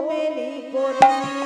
সুমেলি করি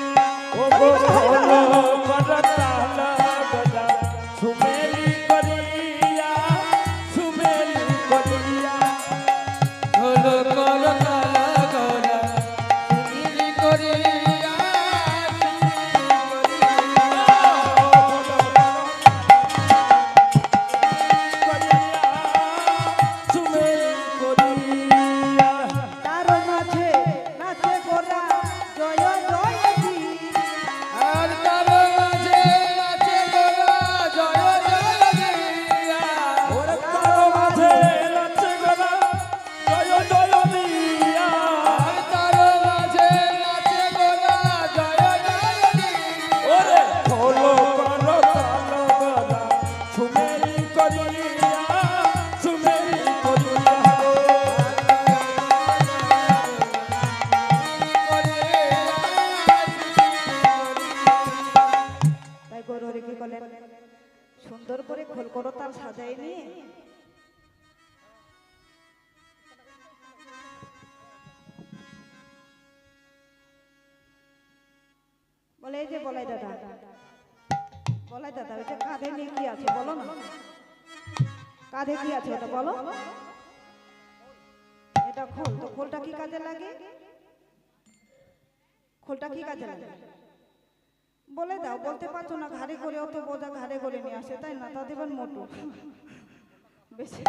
সুন্দর করে খোল করো তার সাজাই নিয়ে। বলে এই যে বলাই দাদা। বলাই দাদা ওইটা কাঁধে নিয়ে কি আছে বলো না? কাঁধে কি আছে ওটা বলো? এটা খোল, তো খোলটা কি কাজে লাগে? খোলটা কি কাজে লাগে? বলে দাও বলতে পারছ না ঘাড়ে করে অত বোঝা ঘাড়ে করে নিয়ে আসে তাই না? তা দেবেন মোটু বেশি।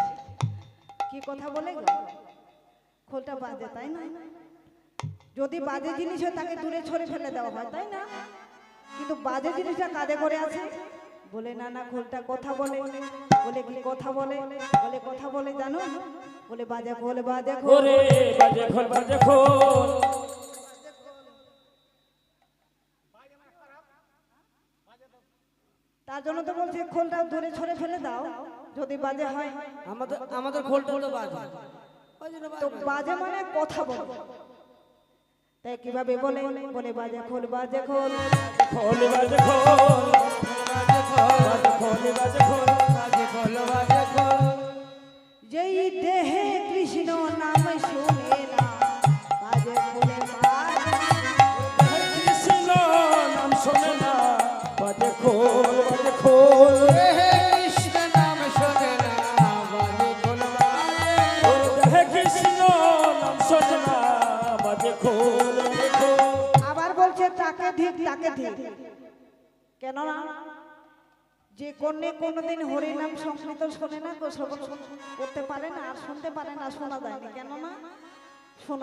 কি কথা বলে? গো খোলটা বাজে তাই না? যদি বাজে জিনিস হয় তাকে দূরে ছড়ে ফেলে দেওয়া হয় তাই না? কিন্তু বাজে জিনিসটা কাঁধে করে আছে? বলে না না খোলটা কথা বলে। বলে কি কথা বলে? বলে? কথা বলে জানো? বলে বাজে খোল বাজে খোল। বাজে খোল বাজে খোল। তার জন্য তো বলছি খোলটা ধরে ছড়ে ফেলে দাও। যদি বাজে হয় আমাদের আমাদের খোলটা তো বাজে। তো বাজে মানে কথা বলো। তাই কীভাবে বলে? বলে বাজে খোল বাজে খোল। খোল বাজে খোল। তাকে ধিক তাকে ধিক কেন না যে কন্যে কোনোদিন হরি নাম সংস্কৃত শোনে না শ্রবণ করতে পারে না, আর শুনতে পারে না, শোনা কেন না